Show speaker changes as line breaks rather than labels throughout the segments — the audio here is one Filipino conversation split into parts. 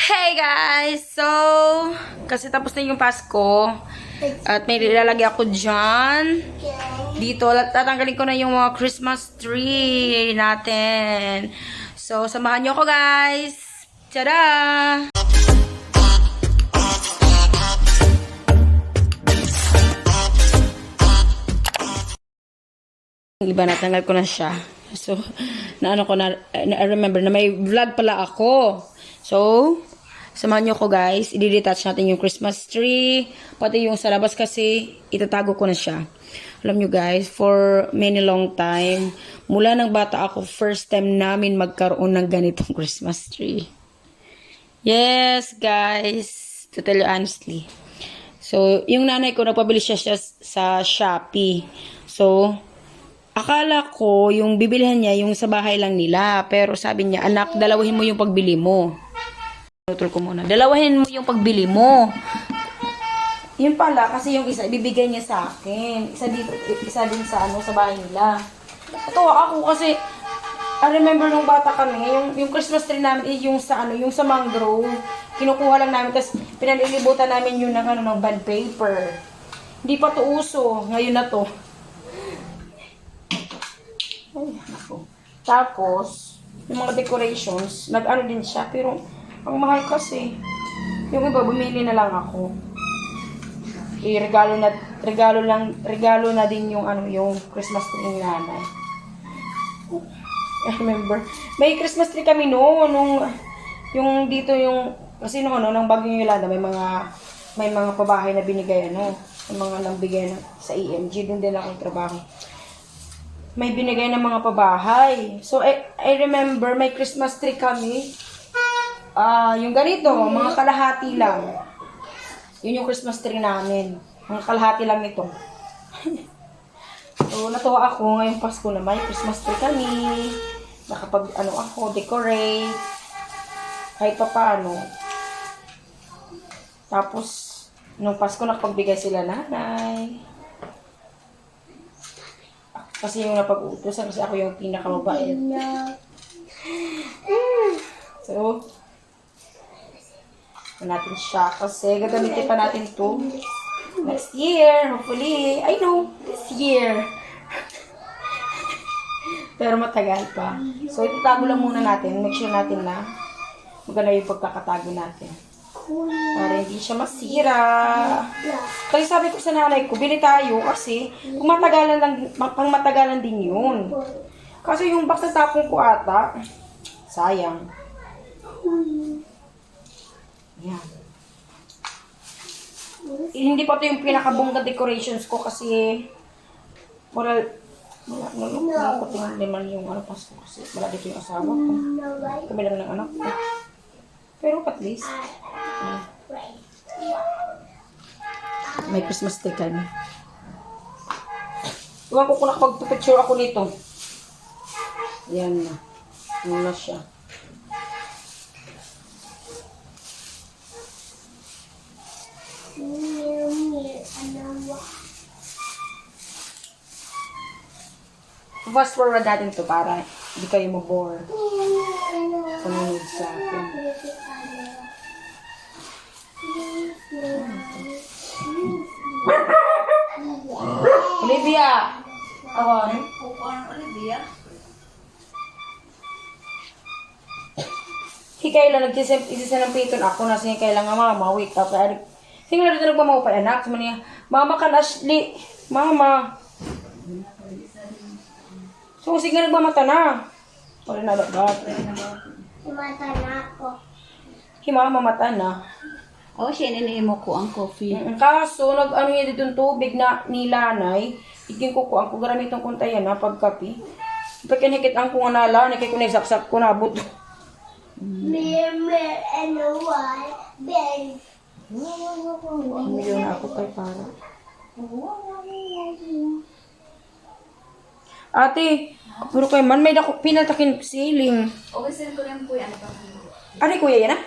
Hey guys! So, kasi tapos na yung Pasko. At may nilalagay ako dyan. Dito, tatanggalin ko na yung mga Christmas tree natin. So, samahan nyo ako guys! Tada! Iba natanggal ko na siya. So, naano ko na, I remember na may vlog pala ako. So, samahan nyo ko guys. I-detach natin yung Christmas tree. Pati yung sa labas kasi, itatago ko na siya. Alam nyo guys, for many long time, mula ng bata ako, first time namin magkaroon ng ganitong Christmas tree. Yes, guys. To tell you honestly. So, yung nanay ko, nagpabili siya, siya sa Shopee. So, akala ko, yung bibilihan niya, yung sa bahay lang nila. Pero sabi niya, anak, dalawahin mo yung pagbili mo. Tutol ko muna. Dalawahin mo yung pagbili mo. Yun pala, kasi yung isa, ibibigay niya sa akin. Isa dito, isa din sa ano, sa bahay nila. Natuwa ako kasi, I remember nung bata kami, yung, yung Christmas tree namin, eh, yung sa ano, yung sa mangrove, kinukuha lang namin, tapos pinalilibutan namin yun ng ano, ng band paper. Hindi pa to uso, ngayon na to. Ay, ako. Tapos, yung mga decorations, nag-ano din siya, pero ang mahal kasi. Yung iba, bumili na lang ako. Eh, regalo na, regalo lang, regalo na din yung ano, yung Christmas tree ni nanay. I remember. May Christmas tree kami noon, nung, yung dito yung, kasi nung ano, nung bagong Yolanda, may mga, may mga pabahay na binigay, ano, yung mga nambigay na, sa EMG, doon din ako trabaho. May binigay ng mga pabahay. So, I, I remember, may Christmas tree kami. Ah, yung ganito, mga kalahati lang. Yun yung Christmas tree namin. Mga kalahati lang nito. So, natuwa ako ngayong Pasko na may Christmas tree kami. Nakapag, ano ako, decorate. Kahit pa paano. Tapos, nung Pasko nakapagbigay sila nanay. Kasi yung napag-uutosan, kasi ako yung pinakamabait. So, natin siya. Kasi gagamitin pa natin to next year. Hopefully, I know, this year. Pero matagal pa. So, itatago lang muna natin. Make sure natin na maganda yung pagkakatago natin. Para hindi siya masira. Kaya sabi ko sa nanay ko, bili tayo kasi kung matagalan lang, pang matagalan din yun. Kasi yung box na tapong ko ata, sayang. Yan. Eh, hindi pa ito yung pinakabongga decorations ko kasi ko tingnan naman yung ano Pasko kasi wala dito yung asawa ko. Kami lang ng anak ko. Pero at least, ah, may Christmas tree kami. Iwan ko kung nakapag-picture ako nito. Yan na. Ano siya. Fast forward natin to para hindi kayo mabore. Sumunod sa akin. Olivia! Ako, Hikay lang, nagsisinampiton ako na siya kailangan mama, wake up. Kaya, Sino na rin nagmamahupay anak? Sabi niya, Mama ka Ashley. Mama. So, sige nagmamata na. Wala na lagat.
Tumata na ako.
Hima, mamata na.
Oh, siya mo ko ang coffee.
Mm, Kaso, nag-ano yan dito tubig na nilanay. Ikin ko ko, ang kugaramitong kuntayan na pagkapi. Pagkinikit ang kung anala, nakikunay-saksak ko na buto.
Mir, mir, and a white
Milyon na ako kay para. Ate, pero kay man may dako pinatakin siling.
Okay, sir ko rin po yan.
Ari kuya yan ah?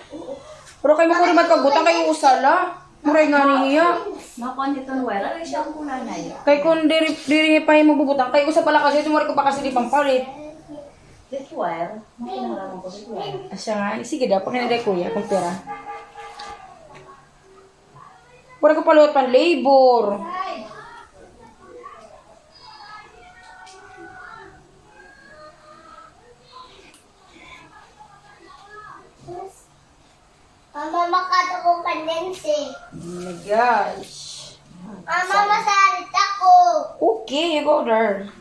Pero kay makuri man kagbutang kayo usala. Muray nga niya.
Makon dito wala. Ano siya ang kulang na yun?
Kay kung diri diri pa yung magbubutang kay usa pala kasi tumor ko pa kasi di pampalit.
Bitwire. Makinalaman ko bitwire.
Ah, siya nga. Sige daw, pag nanday kuya, kung pera. Pura ko paluot pan labor.
Mama, makato ko kandense.
Oh my gosh.
Mama, masarit ako.
Okay, you go there.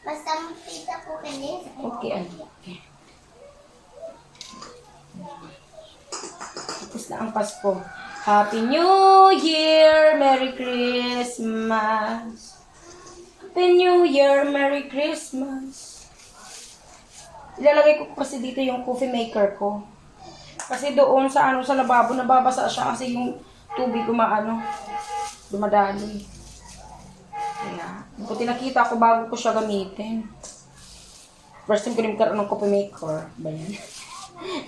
Masampit ako kandense.
Okay, ano. Okay. Tapos na ang Pasko. Happy New Year! Merry Christmas! Happy New Year! Merry Christmas! Ilalagay ko kasi dito yung coffee maker ko. Kasi doon sa ano sa lababo nababasa siya kasi yung tubig kumaano dumadali. Kaya, buti nakita ko bago ko siya gamitin. First time ko rin magkaroon ng coffee maker. Ba yan?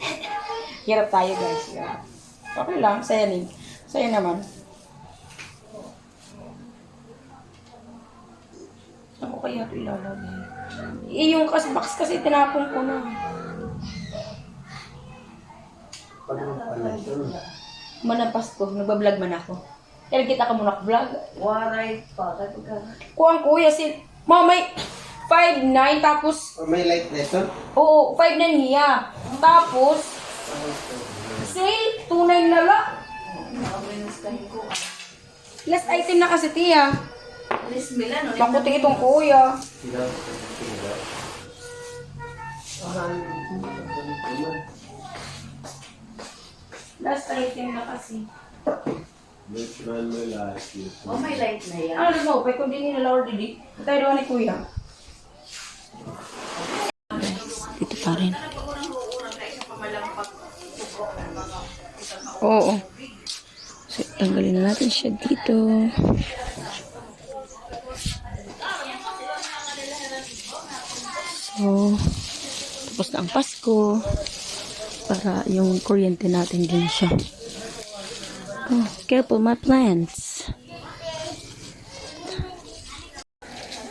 Hirap tayo guys. Hirap. Okay lang. Saya rin. Saya naman. Saan ko kaya ito ilalagay? Eh, yung kas box kasi tinapon ko na. Manapas ko. Nagbablog man ako. Kaya kita ka muna vlog.
Waray pa.
Kuang kuya si... Mamay, 5'9 tapos
Oh, may light lesson?
Oo, 5 na niya. Tapos, sale, 2.9 na lang.
Ko.
Last item na kasi,
ulit
Makuti itong kuya. Last item na kasi.
Which one may light?
Oh, may light na yan.
Ano na mo, pwede kung di nila Lord Didi. Tayo doon ni kuya. So, tanggalin na natin siya dito. So, tapos na ang Pasko. Para yung kuryente natin din siya. Oh, careful my plants.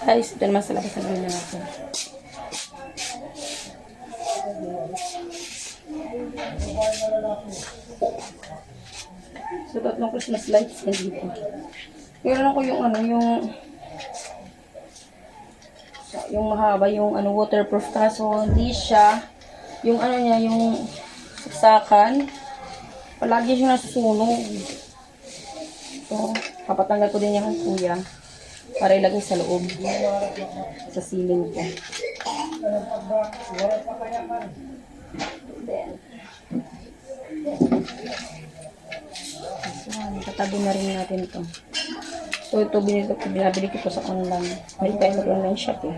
Guys, naman sa labas ng gawin natin. So, tatlong Christmas lights na dito. Meron ako yung ano, yung yung mahaba, yung ano, waterproof kaso hindi siya yung ano niya, yung saksakan palagi siya nasusunog. So, papatanggal ko din yung kuya para ilagay sa loob sa ceiling ko. Then, so, katabi na rin natin to. So, ito binili ko, binabili ko to sa online. May tayo mag-online shop eh.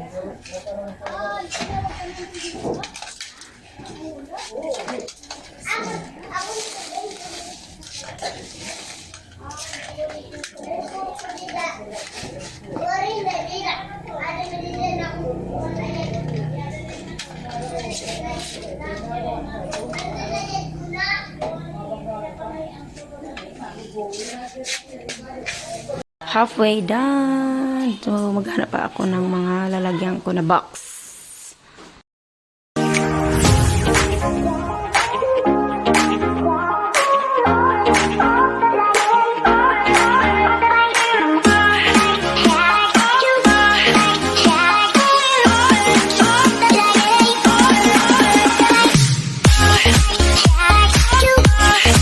Sorry, Nadira.
Halfway done. So, maghanap pa ako ng mga lalagyan ko na box.